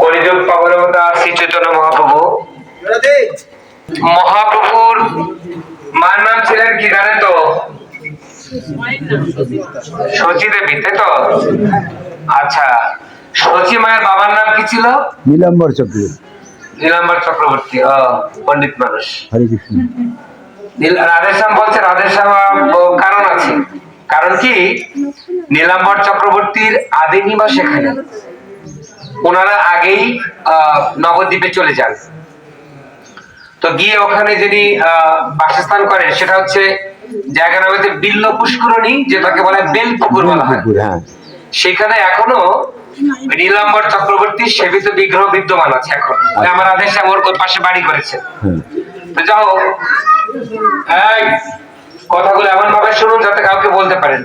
কলিযুগ শ্রী চৈতন্য মহাপ্রভু। মহাপ্রভুর মার নাম ছিলেন কি জানেন তো? শচী দেবী তাই তো? আচ্ছা শচী মায়ের বাবার নাম কি ছিল? নীলাম্বর চক্র নীলাম্বর চক্রবর্তী ও পণ্ডিত মানুষ। হরে কৃষ্ণ। রাধেশ্যাম বলছে রাধেশ্যাম কারণ আছে। কারণ কি? নীলাম্বর চক্রবর্তীর আদি নিবাস এখানে। ওনারা আগেই নবদ্বীপে চলে যান। তো গিয়ে ওখানে যিনি বাসস্থান করেন সেটা হচ্ছে জায়গা নাম হচ্ছে বিল্ল পুষ্করণী যেটাকে বলে বেল পুকুর বলা হয়। হ্যাঁ। সেখানে এখনও নীলাম্বর চক্রবর্তীর সেবিত বিগ্রহ বিদ্যমান আছে এখন। আমার আদেশ ওর পাশে বাড়ি করেছে। হ্যাঁ তো যাও। কথাগুলো এমন ভাবে শুনুন যাতে কাউকে বলতে পারেন।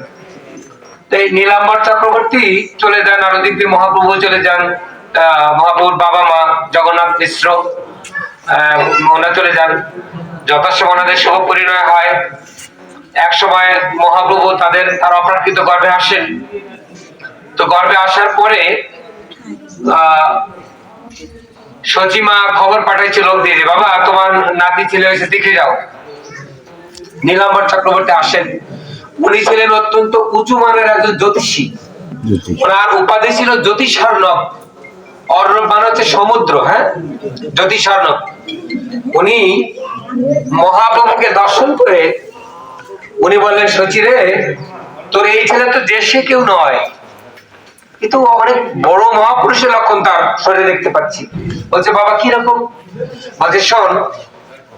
তো এই নীলাম্বর চক্রবর্তী চলে যান নবদ্বীপ দিয়ে মহাপ্রভু চলে যান। আহ, মহাপ্রভুর বাবা মা জগন্নাথ মিশ্র ওনারা চলে যান যথাসময় ওনাদের শুভ পরিণয় হয়। এক সময় মহাপ্রভু তাদের তার অপ্রাকৃত গর্ভে আসেন। তো গর্ভে আসার পরে সচিমা খবর পাঠাইছে লোক দিয়ে বাবা তোমার নাতি ছেলে হয়েছে দেখে যাও। নীলাম্বর চক্রবর্তী আসেন। উনি ছিলেন অত্যন্ত উঁচু মানের একজন জ্যোতিষী। ওনার উপাধি ছিল জ্যোতিষার্ণব। অর্ণব মানে হচ্ছে সমুদ্র হ্যাঁ? উনি মহাপ্রভুকে দর্শন করে উনি বললেন তোর এই ছেলে তো সে কেউ নয়। কিন্তু অনেক বড় মহাপুরুষের লক্ষণ তার শরীরে দেখতে পাচ্ছি। বলছে বাবা কি রকম? বলছে শোন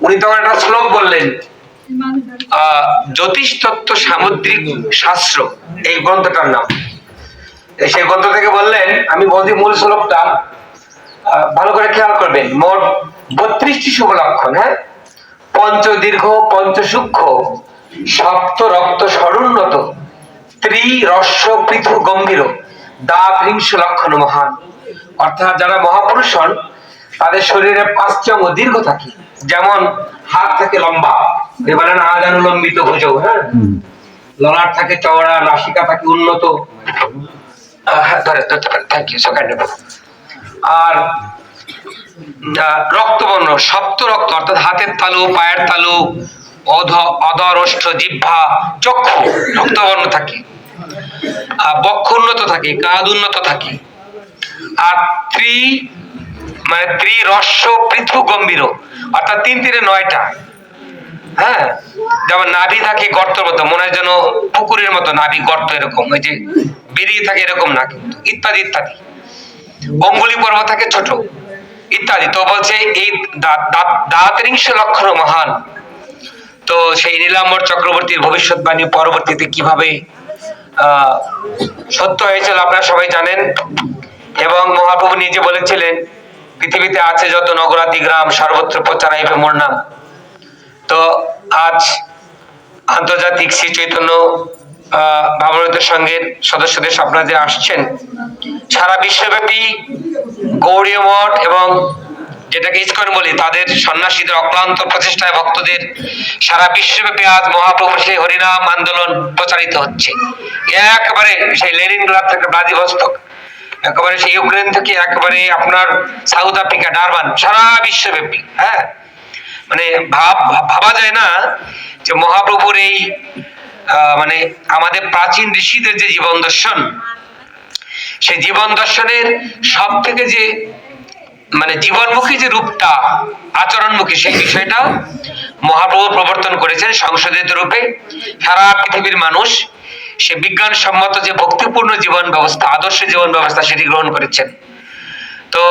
উনি তখন একটা শ্লোক বললেন আহ, জ্যোতিষ তত্ত্ব সামুদ্রিক শাস্ত্র এই গ্রন্থটার নাম। সেই গ্রন্থ থেকে বললেন আমি বলছি মূল শ্লোকটা ভালো করে খেয়াল করবেন মোট বত্রিশটি শুভ লক্ষণ হ্যাঁ? পঞ্চ দীর্ঘ পঞ্চ সূক্ষ্ম সপ্ত রক্ত সরুন্নত ত্রি রস্য পৃথু গম্ভীর দা হিংস লক্ষণ মহান। অর্থাৎ যারা মহাপুরুষ হন তাদের শরীরে পাঁচটি অঙ্গ দীর্ঘ থাকে যেমন হাত থাকে লম্বা বলেন আজানুলম্বিত ভুজৌ হ্যাঁ। ললাট থাকে চওড়া নাসিকা থাকে উন্নত। থ্যাংক ইউ সেকেন্ড আর রক্তবর্ণ সপ্ত রক্ত, অর্থাৎ হাতের তালু, পায়ের তালু, অধ, অধর জিহ্বা, চক্ষু, রক্তবর্ণ থাকে। বক্ষ উন্নত থাকে, কাঁধ উন্নত থাকে। আর ত্রি মানে ত্রি রস্য পৃথু গম্ভীর, অর্থাৎ তিন তিনে নয়টা। হ্যাঁ? যেমন নাভি থাকে গর্তের মতো মনে হয় যেন পুকুরের মতো নাভি গর্ত এরকম, ওই যে বেরিয়ে থাকে এরকম না কিন্তু, ইত্যাদি ইত্যাদি। অঙ্গুলি পর্ব থাকে ছোট, ইত্যাদি। তো বলছে এই দা- দা- লক্ষণ মহান। তো সেই নীলাম্বর চক্রবর্তীর ভবিষ্যৎবাণী পরবর্তীতে কীভাবে সত্য হয়েছিল আপনারা সবাই জানেন। এবং মহাপ্রভু নিজে বলেছিলেন, পৃথিবীতে আছে যত নগরাতি গ্রাম, সর্বত্র প্রচার হইবে মোর নাম। আজ আন্তর্জাতিক শ্রী চৈতন্য আহ, ভাবনামৃত সঙ্গের সদস্যদের আপনারা যে আসছেন সারা বিশ্বব্যাপী গৌড়ীয় মঠ এবং যেটাকে ইস্কন বলি তাদের সন্ন্যাসীদের অক্লান্ত প্রচেষ্টায় ভক্তদের সারা বিশ্বব্যাপী আজ মহাপ্রভু সেই হরিনাম আন্দোলন প্রচারিত হচ্ছে। একেবারে সেই লেনিনগ্রাদ থেকে ব্লাদিভস্তক একেবারে সেই ইউক্রেন থেকে একেবারে আপনার সাউথ আফ্রিকা ডারবান সারা বিশ্বব্যাপী হ্যাঁ? মানে ভাব, ভাব- যায় না যে মহাপ্রভুর এই মানে আমাদের প্রাচীন ঋষিদের যে জীবন দর্শন, সেই জীবন দর্শনের সব থেকে যে মানে জীবনমুখী যে রূপটা, আচরণমুখী সেই বিষয়টা মহাপ্রভু প্রবর্তন করেছেন সংশোধিত রূপে। সারা পৃথিবীর মানুষ সে বিজ্ঞানসম্মত যে ভক্তিপূর্ণ জীবন ব্যবস্থা, আদর্শ জীবন ব্যবস্থা সেটি গ্রহণ করেছেন। তো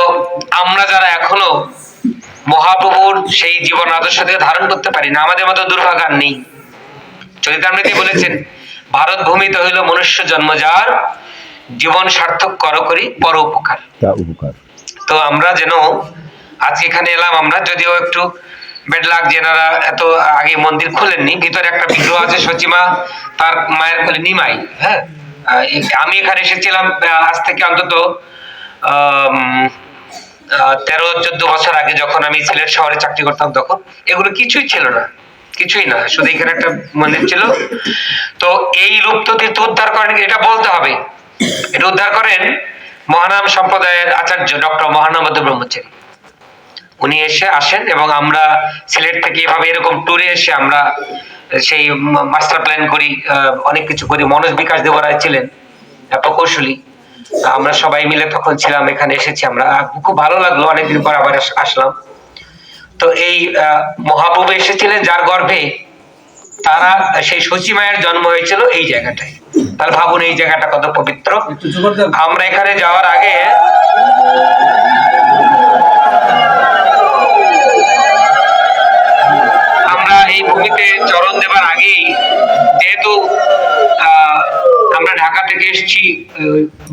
আমরা যারা এখনও মহাপ্রভুর সেই জীবন আদর্শ থেকে ধারণ করতে পারি না। আমাদের মতো দুর্ভাগ্য আর নেই। চরিতামৃতি বলেছেন ভারত ভূমিতে হইল মনুষ্য জন্ম যার জীবন সার্থক কর করি পর উপকার। তো আমরা যেন আজকে এখানে এলাম আমরা যদিও একটু বেড লাগ যেনারা এত আগে মন্দির খোলেননি। ভিতরে একটা বিগ্রহ আছে সচিমা তার মায়ের কোলে নিমাই হ্যাঁ? আমি এখানে এসেছিলাম আজ থেকে অন্তত আহ, তেরো, চোদ্দ বছর আগে যখন আমি সিলেট শহরে চাকরি করতাম তখন, এগুলো কিছুই ছিল না। কিছুই না, শুধু এখানে একটা মন্দির ছিল। তো এই রূপ তো তীর্থ উদ্ধার করেন, এটা বলতে হবে। এটা উদ্ধার করেন মহানাম সম্প্রদায়ের আচার্য ডক্টর মহানামদ ব্রহ্মচারী। উনি এসে আসেন এবং আমরা সিলেট থেকে এভাবে এরকম ট্যুরে এসে আমরা সেই মাস্টার প্ল্যান করি অনেক কিছু করি। মনোজ বিকাশ দেবরায় ছিলেন প্রকৌশলী আমরা সবাই মিলে তখন ছিলাম এখানে এসেছি আমরা। খুব ভালো লাগল অনেকদিন পর আবার আসলাম। তো এই মহাপ্রভু এসেছিলেন যার গর্ভে তারা সেই সচি মায়ের জন্ম হয়েছিল এই জায়গাটায়। তাহলে ভাবুন এই জায়গাটা কত পবিত্র। আমরা এখানে যাওয়ার আগে আমরা এই ভূমিতে চরণ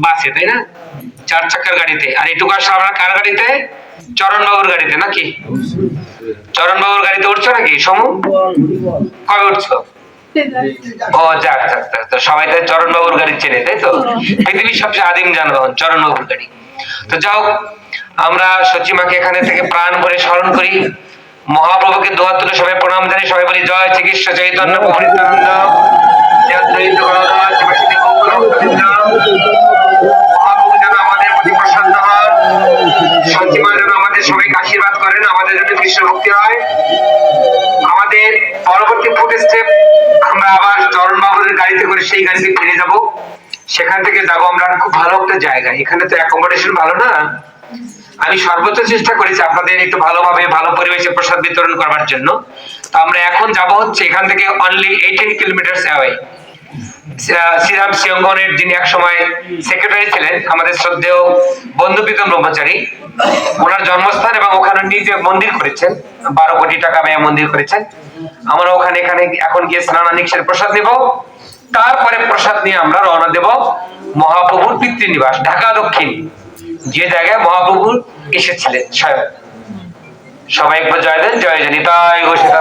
বাসে, তাই না? চার চাকার গাড়িতে। আর কার গাড়িতে? চরণ বাবুর গাড়িতে নাকি? চরণ বাবুর গাড়িতে উঠছো নাকি, সমু? কবে উঠছো? ও, যাক যাক যাক সবাই তাই চরণ বাবুর গাড়ি চেনে, তাই তো? পৃথিবীর সবচেয়ে আদিম যানবাহন চরণ বাবুর গাড়ি। তো যাও আমরা সচিমাকে এখানে থেকে প্রাণ ভরে স্মরণ করি। মহাপ্রভুকে দোয়া তুলে সবাই প্রণাম জানি সবাই বলি, জয় চিকিৎসা চৈতন্য প্রভু সেখান থেকে যাব আমরা খুব ভালো একটা জায়গা এখানে তো ভালো না আমি সর্বোচ্চ চেষ্টা করেছি আপনাদের একটু ভালোভাবে, ভালো পরিবেশে প্রসাদ বিতরণ করার জন্য। তো আমরা এখন যাব হচ্ছে এখান থেকে অনলি এইটিন কিলোমিটার শ্রীরাম সিয়ঙ্গনের যিনি এক সময় সেক্রেটারি ছিলেন, আমাদের শ্রদ্ধেয় বন্ধু প্রীতম ব্রহ্মচারী, ওনার জন্মস্থান এবং ওখানে নিজে মন্দির করেছেন, বারো কোটি টাকা ব্যয় মন্দির করেছেন, আমরা ওখানে এখানে এখন গিয়ে স্নানানিকের প্রসাদ নেব। তারপরে প্রসাদ নিয়ে আমরা রওনা দেব মহাপ্রভুর পিতৃনিবাস, ঢাকা দক্ষিণ। যে জায়গায় মহাপ্রভু এসেছিলেন স্বয়ং। সবাই একবার জয় দেন, জয় জানি। তাই ঘোষিত